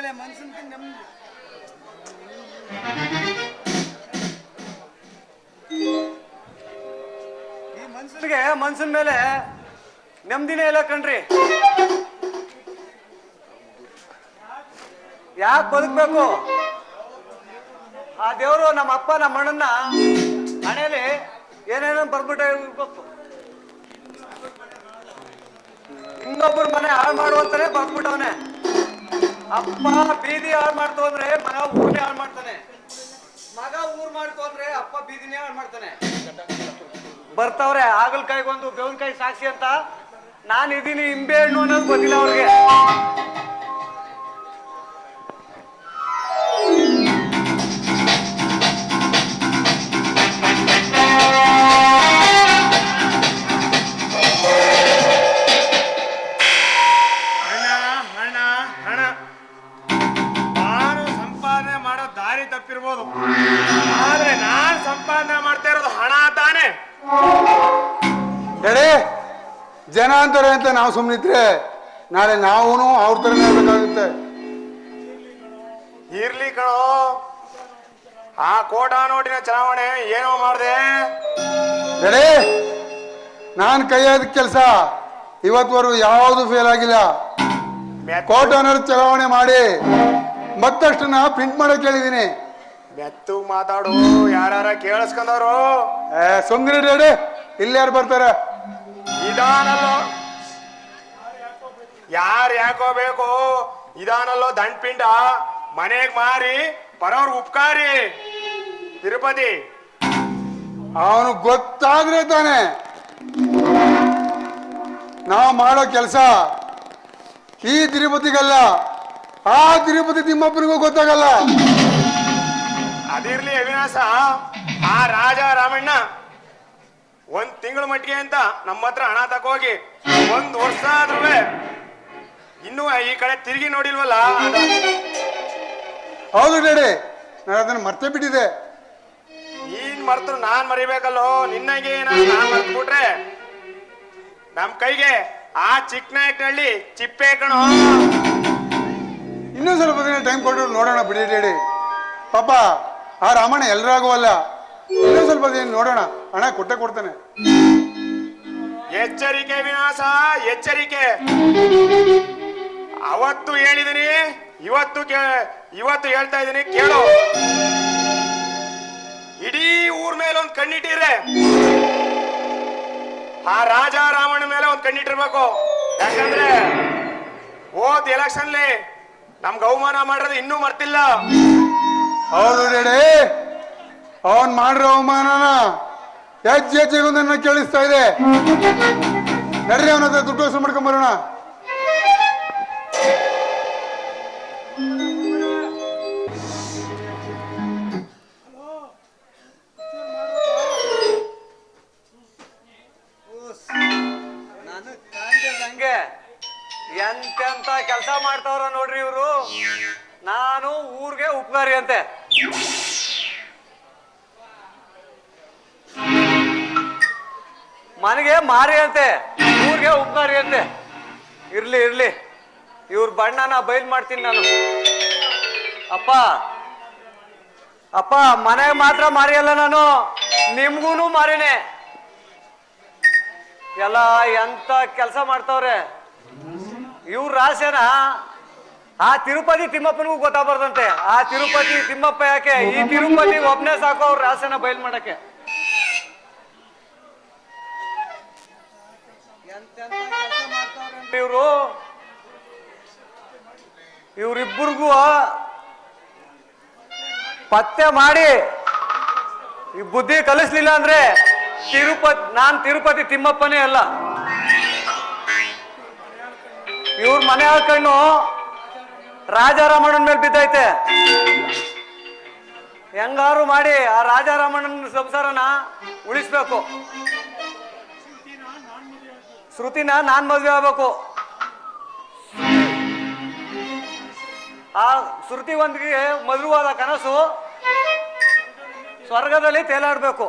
ಮೇಲೆ ಮನ್ಸಿನ ನೆಮ್ಮದಿ ಈ ಮನ್ಸನ್ಗೆ, ಮನ್ಸಿನ ಮೇಲೆ ನೆಮ್ಮದಿನೇ ಇಲ್ಲ ಕಣ್ರಿ. ಯಾಕೆ ಬದುಕ್ಬೇಕು? ಆ ದೇವರು ನಮ್ಮ ಅಪ್ಪ, ನಮ್ಮ ಅಣ್ಣನ ಮನೇಲಿ ಏನೇನೋ ಬರ್ಬಿಟ್ಟು ಇರ್ಬೇಕು ಮನೆ ಹಾಳು ಮಾಡುವಂತಾನೆ ಬೀದಿ ಹಾಳು ಮಾಡ್ತು ಅಂದ್ರೆ ಮಗ ಊರ್ನೇ ಹಾಳು ಮಾಡ್ತಾನೆ. ಮಗ ಊರ್ ಮಾಡ್ತು ಅಂದ್ರೆ ಅಪ್ಪ ಬೀದಿನೇ ಹಾಳು ಮಾಡ್ತಾನೆ. ಬರ್ತಾವ್ರೆ, ಹಾಗಲ್ಕಾಯಿಗೊಂದು, ಬೇವಿನಕಾಯಿ ಸಾಕ್ಷಿ ಅಂತ. ನಾನು ಇದೀನಿ ಹಿಂಬೆ ಹಣ್ಣು ಅನ್ನೋದು ಗೊತ್ತಿಲ್ಲ ಅವ್ರಿಗೆ. ಜನ ಅಂತಾರೆ ಅಂತ ನಾವು ಸುಮ್ಮನಿದ್ರೆ ನಾಳೆ ನಾವು ಅವ್ರ ಥರನೇ ಇರ್ಬೇಕಾಗುತ್ತೆ ಇರ್ಲಿ ಕಣೋ. ಆ ಕೋಟಾ ನೋಡಿನ ಚಲಾವಣೆ ಏನೋ ಮಾಡಿದೆ. ಹೇಳಿ ನಾನು ಕೈಯಾದ ಕೆಲಸ ಇವತ್ತುವರೆಗೂ ಯಾವುದು ಫೇಲ್ ಆಗಿಲ್ಲ. ಕೋಟಾನರ್ ಅನ್ನೋದು ಚಲಾವಣೆ ಮಾಡಿ ನಾ ಪ್ರಿಂಟ್ ಮಾಡಕ್ ಹೇಳಿದೀನಿ. ಮೆತ್ತು ಮಾತಾಡು ಯಾರ ಕೇಳಿಸ್ಕೊಂಡವ್ರು. ಏ ರೆಡಿ ಯಾರು ಬರ್ತಾರೆ? ಇದಾನಲ್ಲೋ? ಯಾರು ಯಾಕೋ ಬೇಕು? ಇದಾನಲ್ಲೋ ದಂಡ್ಪಿಂಡ? ಮನೆಗ್ ಮಾರಿ ಬರೋರ್ ಉಪಕಾರಿ. ತಿರುಪತಿ. ಅವನು ಗೊತ್ತಾದ್ರೆ ತಾನೆ ನಾವು ಮಾಡೋ ಕೆಲಸ ಈ ತಿರುಪತಿಗಲ್ಲ. ಆ ತಿರುಪತಿ ತಿಮ್ಮಪ್ಪನಿಗೂ ಗೊತ್ತಾಗಲ್ಲ. ಅದಿರ್ಲಿ ಅವಿನಾಶ ಆ ರಾಜ ರಾಮಣ್ಣ. ಒಂದ್ ತಿಂಗಳ ಮಟ್ಟಿಗೆ ಅಂತ ನಮ್ಮ ಹತ್ರ ಹಣ ತಕೋಗಿ ಒಂದ್ ವರ್ಷ ಆದ್ರೂ ಇನ್ನೂ ಈ ಕಡೆ ತಿರುಗಿ ನೋಡಿಲ್ವಲ್ಲ? ಹೌದು ಡೇಡಿ ನಾನು ಅದನ್ನ ಮರ್ತೇ ಬಿಟ್ಟಿದೆ ನೀನ್ ಮರ್ತರು ನಾನ್ ಮರಿಬೇಕಲ್ಲೋ? ನಿನ್ನಗೆ ಏನಾದ್ರು ನಾನ್ ಮರ್ತು ಬಿಟ್ರೆ ನಮ್ ಕೈಗೆ ಆ ಚಿಕ್ಕ ನಾಯಕನಹಳ್ಳಿ ಚಿಪ್ಪೆ ಕಣೋ. ಇನ್ನೂ ಸ್ವಲ್ಪ ದಿನ ಟೈಮ್ ಕೊಟ್ಟು ನೋಡೋಣ ಬಿಡಿ ಡೇಡಿ ಪಾಪ ಆ ರಾಮಣ್ಣ ಎಲ್ರಾಗುವಲ್ಲ ಇನ್ನೂ ಸ್ವಲ್ಪ ದಿನ ನೋಡೋಣ. ಹಣ ಕೊಟ್ಟೆ ಕೊಡ್ತಾನೆ. ಎಚ್ಚರಿಕೆ ವಿನಾಸ ಎಚ್ಚರಿಕೆ. ಅವತ್ತು ಹೇಳಿದಿನಿ ಇವತ್ತು ಇವತ್ತು ಹೇಳ್ತಾ ಇದ್ದೀನಿ ಕೇಳು. ಇಡೀ ಊರ್ ಮೇಲೆ ಒಂದ್ ಕಣ್ಣಿಟ್ಟಿರೆ ಆ ರಾಜ ರಾವಣ ಮೇಲೆ ಒಂದ್ ಕಣ್ಣಿಟ್ಟಿರ್ಬೇಕು. ಯಾಕಂದ್ರೆ ಹೋದ್ ಎಲೆಕ್ಷನ್ಲಿ ನಮ್ಗೆ ಅವಮಾನ ಮಾಡಿರೋದು ಇನ್ನೂ ಮರ್ತಿಲ್ಲ. ಹೌದು ಅವನ್ ಮಾಡಿರೋ ಅವಮಾನನ ಹೆಜ್ಜೆ ಹೆಜ್ಜೆಗೂ ನನ್ನ ಕೇಳಿಸ್ತಾ ಇದೆ. ನಡ್ರಿ ಅವನ ಹತ್ರ ದುಡ್ಡು ವಸೂಲು ಮಾಡ್ಕೊಂಡ್ ಬರೋಣ. ಎಂತೆಂತ ಕೆಲಸ ಮಾಡ್ತಾವ್ರ ನೋಡ್ರಿ ಇವರು? ನಾನು ಊರ್ಗೆ ಉಪಕಾರಿ ಅಂತೆ ಮನೆಗೆ ಮಾರಿ ಅಂತೆ, ಊರಿಗೆ ಉಪ್ಕಾರಿ ಅಂತೆ. ಇರ್ಲಿ ಇರ್ಲಿ. ಇವ್ರ ಬಣ್ಣನ ಬಯಲ್ ಮಾಡ್ತೀನಿ ನಾನು. ಅಪ್ಪ ಅಪ್ಪ, ಮನೆಗೆ ಮಾತ್ರ ಮಾರಿಯಲ್ಲ ನಾನು, ನಿಮ್ಗೂನು ಮಾರಿನೇ. ಎಲ್ಲ ಎಂತ ಕೆಲಸ ಮಾಡ್ತಾವ್ರೆ. ಇವ್ರ ರಾಸೇನ ಆ ತಿರುಪತಿ ತಿಮ್ಮಪ್ಪನಿಗೂ ಗೊತ್ತಾಗ್ಬಾರ್ದಂತೆ. ಆ ತಿರುಪತಿ ತಿಮ್ಮಪ್ಪ ಯಾಕೆ? ಈ ತಿರುಪತಿ ಒಬ್ನೇ ಸಾಕು ಅವ್ರ ರಾಸೇನ ಬಯಲ್ ಮಾಡಕ್ಕೆ. ಇವರು. ಇವರಿಬ್ಬರಿಗೂ ಪತ್ತೆ ಮಾಡಿ. ಈ ಬುದ್ಧಿ ಕಲಿಸ್ಲಿಲ್ಲ ಅಂದ್ರೆ ತಿರುಪತಿ, ನಾನ್ ತಿರುಪತಿ ತಿಮ್ಮಪ್ಪನೇ ಅಲ್ಲ. ಇವ್ರ ಮನೆ ಹಾಕೊಂಡು ರಾಜಾರಾಮಣ್ಣನ ಮೇಲೆ ಬಿದ್ದೈತೆ. ಹೆಂಗಾರು ಮಾಡಿ ಆ ರಾಜಾರಾಮಣ್ಣನ ಸಂಸಾರನ ಉಳಿಸ್ಬೇಕು. ಶ್ರುತಿನ ನಾನ್ ಮದ್ವೆ ಆಗ್ಬೇಕು. ಆ ಶ್ರುತಿ ಒಂದಿಗೆ ಮಧುರವಾದ ಕನಸು. ಸ್ವರ್ಗದಲ್ಲಿ ತೇಲಾಡ್ಬೇಕು.